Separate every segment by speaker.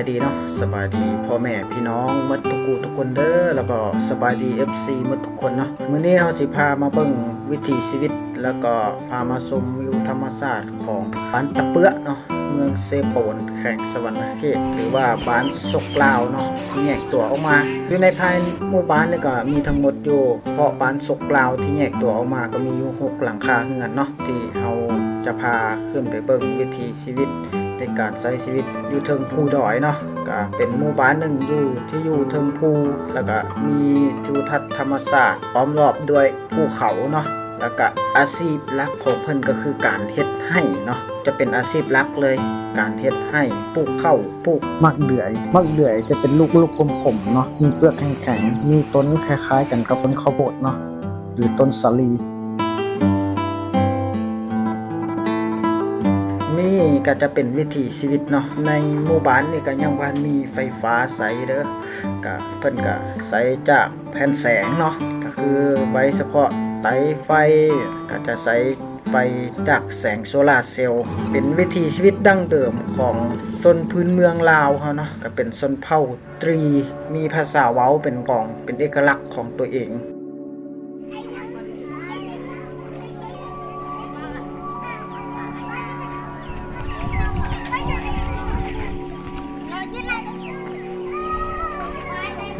Speaker 1: บายดีเนาะสบายดีพ่อแม่พี่น้องมดทุกกูทุกคนเด้อแล้วก็สบายดี FC หมดทุกคนเนาะมื้อนี้เฮาสิพามาเบิ่งวิถีชีวิต แล้วก็พามาชมวิวธรรมชาติของบ้านตะเปื้อเนาะเมืองเซโปนแข่งสวรรณเขตหรือว่าบ้านศกลาวเนาะที่แยกตัวออกมาอยู่ในภายหมู่บ้านนี่ก็มีทั้งหมดอยู่เพราะบ้านศกลาวที่แยกตัวออกมาก็มีอยู่หกหลังคาเรือนเนาะที่เฮาจะพาขึ้นไปเบิ่งวิถีชีวิต ในการใช้ชีวิตอยู่เทิงภูดอยเนาะก็เป็นหมู่บ้านหนึ่งอยู่ที่อยู่เทิงภูแล้วก็มีทิวทัศน์ธรรมศาสตร์ล้อมรอบด้วยภูเขาเนาะแล้วก็อาชีพหลักของเพิ่นก็คือการเฮ็ดไห้เนาะจะเป็นอาชีพหลักเลย การเฮ็ดไห้ปลูกข้าวปลูกมักเดือย มักเดือยจะเป็นลูกลูกกลมๆเนาะมีเปลือกแข็งๆมีต้นคล้ายๆ กันกับต้นข้าวโพดเนาะหรือต้นสาลี ก็จะเป็นวิถีชีวิตเนาะในหมู่บ้านนี่ก็ยังบ่ทันมีไฟฟ้าใช้เด้อก็เพิ่นก็ใช้จากแผ่นแสงเนาะก็คือไว้เฉพาะไตไฟก็จะใช้ไฟจากแสงโซลาร์เซลล์เป็นวิถีชีวิตดั้งเดิมของชนพื้นเมืองลาวเขาเนาะก็เป็นชนเผ่าตรี มีภาษาเว้าเป็นของเป็นเอกลักษณ์ของตัวเอง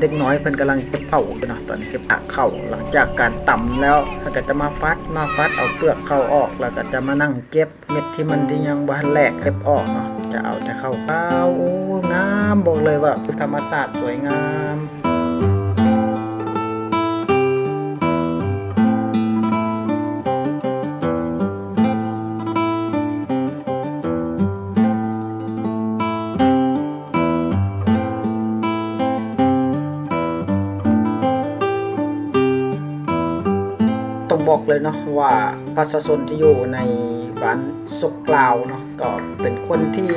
Speaker 1: เด็กน้อยเพิ่นกำลังเก็บเผาอยู่เนาะตอนนี้เก็บผักเข่าหลังจากการตำแล้วเพิ่นก็จะมาฟัดมาฟัดเอาเปลือกเข้าออกแล้วก็จะมานั่งเก็บเม็ดที่มันที่ยังบ่ทันแหลกเก็บออกเนาะจะเอาแต่เข้าเข่าโอ้งามบอกเลยว่าธรรมศาสตร์สวยงาม บอกเลยเนาะว่าประชาชนที่อยู่ในบ้านศกกลาวเนาะก็เป็นคนที่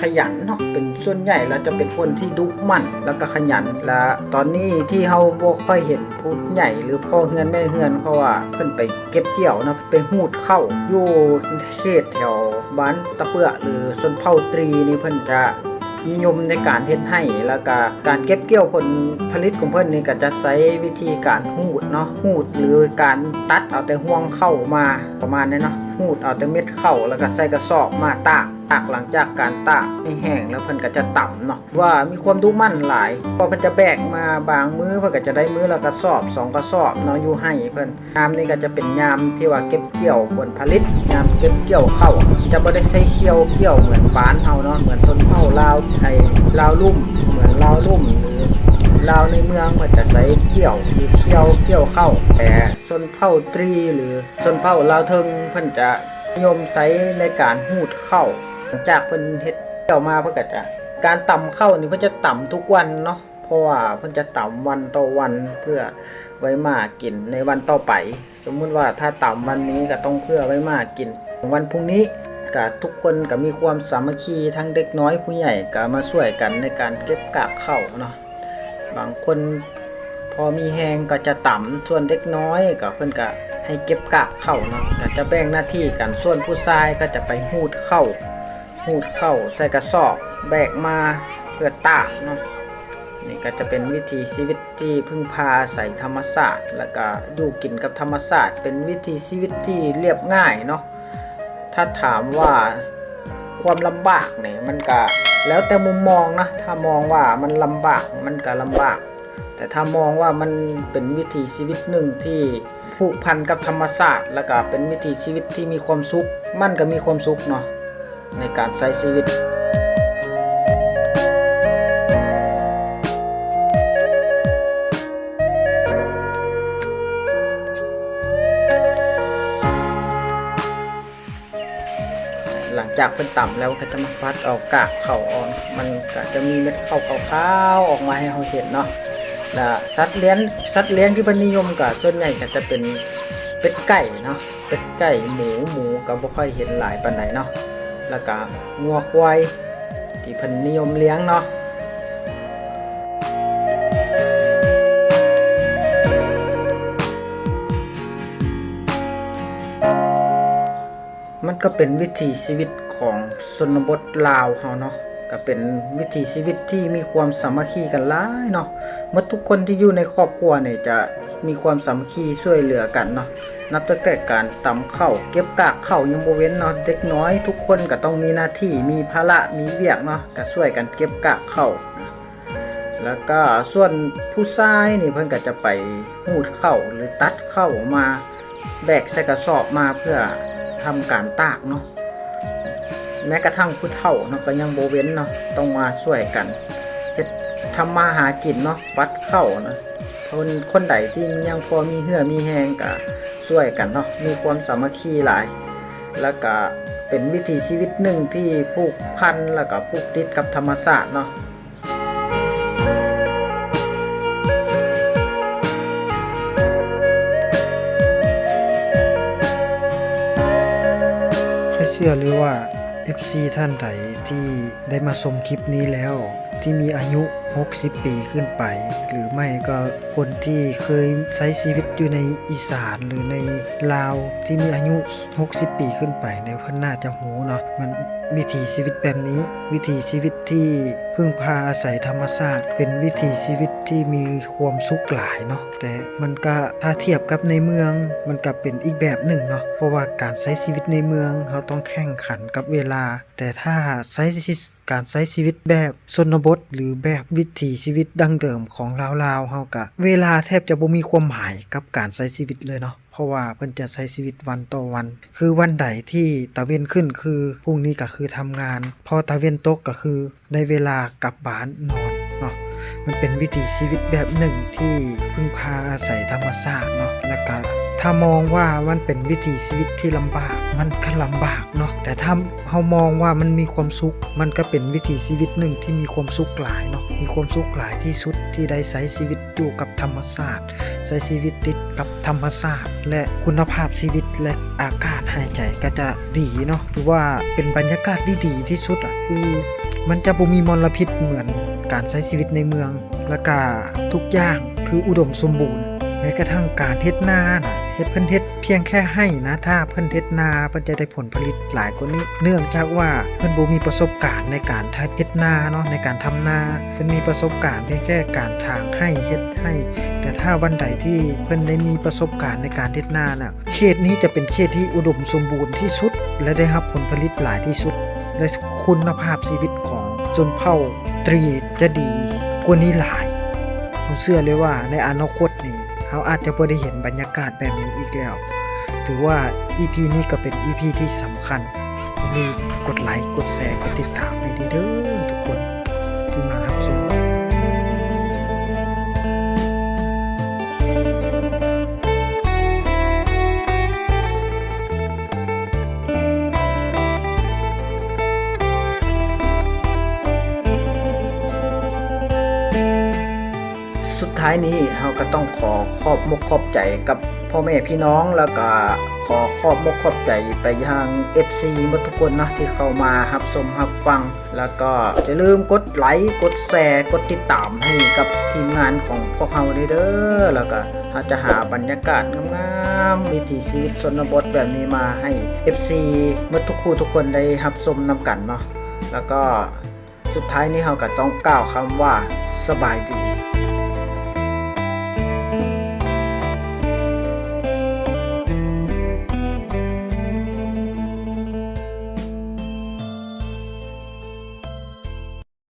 Speaker 1: ขยันเนาะเป็นส่วนใหญ่แล้วจะเป็นคนที่ดุมั่นแล้วก็ขยันและตอนนี้ที่เฮาบ่ค่อยเห็นผู้ใหญ่หรือพ่อเฮือนแม่เฮือนเพราะว่าเพิ่นไปเก็บเกี่ยวเนาะไปหูดเข้าอยู่เขตแถวบ้านตะเปื้อหรือชนเผ่าตรีนี่เพิ่นจะ นิยมในการเฮ็ดให้แล้วก็การเก็บเกี่ยวผลผลิตของเพิ่นนี่ก็จะใช้วิธีการหูดเนาะหูดหรือการตัดเอาแต่ห่วงเข้ามาประมาณนี้เนาะหูดเอาแต่เม็ดเข้าแล้วก็ใส่กระสอบมาตากตากหลังจากการตากให้แห้งแล้วเพิ่นก็จะต่ำเนาะว่ามีความดุมั่นหลายพอเพิ่นจะแบกมาบางมือเพิ่นก็จะได้มือละกระสอบสองกระสอบเนาะอยู่ให้เพิ่นยามนี้ก็จะเป็นยามที่ว่าเก็บเกี่ยวผลผลิตยามเก็บเกี่ยวเข้าจะบ่ได้ใช้เคียวเกี่ยวเหมือนบ้านเฮาเนาะเหมือนชน ไทยลาวลุ่มเหมือนลาวลุ่มหรือลาวในเมืองมันจะใช้เกี่ยวหรือเคี่ยวเกี่ยวเข้าแต่ชนเผ่าตรีหรือชนเผ่าลาวเทิงเพิ่นจะนิยมใช้ในการหูดเข้าหลังจากเพิ่นเฮ็ดเกี่ยวมาเพิ่นก็จะการต่ำเข้านี่เพิ่นจะต่ำทุกวันเนาะเพราะว่าเพิ่นจะต่ำวันต่อวันเพื่อไว้มากินในวันต่อไป สมมุติว่าถ้าต่ำวันนี้ก็ต้องเพื่อไว้มากินวันพรุ่งนี้ ก็ทุกคนก็มีความสามัคคีทั้งเด็กน้อยผู้ใหญ่ก็มาช่วยกันในการเก็บกากเข้าเนาะบางคนพอมีแหงก็จะต่ำส่วนเด็กน้อยก็เพิ่นก็ให้เก็บกากเข้าเนาะก็จะแบ่งหน้าที่กันส่วนผู้ชายก็จะไปหูดเข้าหูดเข้าใส่กระสอบ แบกมาเพื่อตากเนาะนี่ก็จะเป็นวิถีชีวิตที่พึ่งพาใส่ธรรมศาสตร์ แล้วก็อยู่กินกับธรรมศาสตร์ เป็นวิถีชีวิตที่เรียบง่ายเนาะ ถ้าถามว่าความลำบากเนี่ยมันก็แล้วแต่มุมมองนะ ถ้ามองว่ามันลำบากมันก็ลำบาก แต่ถ้ามองว่ามันเป็นวิถีชีวิตหนึ่งที่ผูกพันกับธรรมศาสตร์ แล้วก็เป็นวิถีชีวิตที่มีความสุข มันก็มีความสุขเนาะในการใช้ชีวิต จากเป็นต่ำแล้วก็จะมาฟัดเอากากเข่าอ่อน มันก็จะมีเม็ดเข้าขาวๆออกมาให้เราเห็นเนาะและสัตว์เลี้ยงสัตว์เลี้ยงที่เพิ่นนิยมก็ส่วนใหญ่ก็จะเป็นเป็ดไก่เนาะเป็ดไก่หมูหมูก็บ่ค่อยเห็นหลายปานใดเนาะแล้วก็งัวควายที่เพิ่นนิยมเลี้ยงเนาะมันก็เป็นวิถีชีวิต ของชนบทลาวเฮาเนาะก็เป็นวิถีชีวิตที่มีความสามัคคีกันหลายเนาะเมื่อทุกคนที่อยู่ในครอบครัวเนี่ยจะมีความสามัคคีช่วยเหลือกันเนาะนับตั้งแต่การตำข้าเก็บกากเข้ายังบ่เว้นเนาะเด็กน้อย ทุกคนก็ต้องมีหน้าที่มีภาระมีเวียกเนาะก็ช่วยกันเก็บกากเข้าแล้วก็ส่วนผู้ชายนี่เพิ่นก็จะไปหูดเข้าหรือตัดเข้ามาแบกใส่กระสอบมาเพื่อทำการตากเนาะ แม้กระทั่งผู้เฒ่าเนาะก็ยังโบเว้นเนาะต้องมาช่วยกันเฮ็ดทำมาหากินเนาะวัดเข้านะคนคนใดที่ยังพอมีเหือมีแหงก็ช่วยกันเนาะมีความสามัคคีหลาย แล้วก็เป็นวิถีชีวิตหนึ่งที่ผูกพันแล้วก็ผูกติดกับธรรมชาติเนาะเชื่อเลยว่า FC ท่านใดที่ได้มาชมคลิปนี้แล้ว ที่มีอายุ 60 ปีขึ้นไป หรือไม่ก็คนที่เคยใช้ชีวิตอยู่ในอีสานหรือในลาวที่มีอายุ 60 ปีขึ้นไปในยพ่นน่าจะหูเนาะมัน วิถีชีวิตแบบนี้ วิถีชีวิตที่พึ่งพาอาศัยธรรมชาติเป็นวิถีชีวิตที่มีความสุขหลายเนาะแต่มันก็ถ้าเทียบกับในเมืองมันก็เป็นอีกแบบหนึ่งเนาะเพราะว่าการใช้ชีวิตในเมืองเขาต้องแข่งขันกับเวลา แต่ถ้าใช้ชีวิตการใช้ชีวิตแบบชนบท หรือแบบวิถีชีวิตดั้งเดิมของลาวๆเฮากะเวลาแทบจะบ่มีความหมายกับการใช้ชีวิตเลยเนาะ เพราะว่าเพิ่นจะใช้ชีวิตวันต่อวัน คือวันใดที่ตะเวนขึ้นคือพรุ่งนี้ก็คือทำงาน พอตะเวนตกก็คือได้เวลากลับบ้านนอน มันเป็นวิถีชีวิตแบบหนึ่งที่พึ่งพาอาศัยธรรมชาติเนาะแล้วก็ถ้ามองว่ามันเป็นวิถีชีวิตที่ลำบาก มันก็ลำบากเนาะแต่ถ้าเรามองว่ามันมีความสุข มันก็เป็นวิถีชีวิตหนึ่งที่มีความสุขหลายเนาะมีความสุขหลายที่สุดที่ได้ใช้ชีวิตอยู่กับธรรมชาติใช้ชีวิตติดกับธรรมชาติและคุณภาพชีวิตและอากาศหายใจก็จะดีเนาะหรือว่าเป็นบรรยากาศที่ดีที่สุดอะคือมันจะบ่มีมลพิษเหมือน การใช้ชีวิตในเมือง และก็ทุกอย่างคืออุดมสมบูรณ์แม้กระทั่งการเฮ็ดนานะเฮ็ดเพิ่นเฮ็ดเพียงแค่ให้นะถ้าเพิ่นเฮ็ดนาเพิ่นจะได้ผลผลิตหลายกว่านี้ เนื่องจากว่าเพิ่นบ่มีประสบการณ์ในการเฮ็ดนาเนาะในการทำนาเพิ่นมีประสบการณ์เพียงแค่การถางให้เฮ็ดให้ แต่ถ้าวันใดที่เพิ่นได้มีประสบการณ์ในการเฮ็ดนาน่ะเขตนี้จะเป็นเขตที่อุดมสมบูรณ์ที่สุด และได้รับผลผลิตหลายที่สุดและคุณภาพชีวิตของชนเผ่า ตรีจะดีกว่านี้หลายผมเชื่อเลยว่าในอนาคตนี้เขาอาจจะไม่ได้เห็นบรรยากาศแบบนี้อีกแล้ว ถือว่า EP นี้ก็เป็น EP ที่สำคัญอย่าลืมกดไลค์กดแชร์กดติดตามให้ดีเด้อายนี้เราก็ต้องขอขอบมกขอบใจกับพ่อแม่พี่น้องแล้วก็ขอขอบมกขอบใจไปยัง FC มดทุกคนนะที่เข้ามารับชมรับฟัง แล้วก็จะลืมกดไลค์กดแชร์กดติดตามให้กับทีมงานของพวกเราด้วยเด้อแล้วก็เราจะหาบรรยากาศงามๆวิถีชีวิตชนบทแบบนี้มาให้ FC หมดทุกคู่ทุกคนได้รับชมนำกันเนาะแล้วก็สุดท้ายนี้เราก็ต้องกล่าวคำว่าสบายดี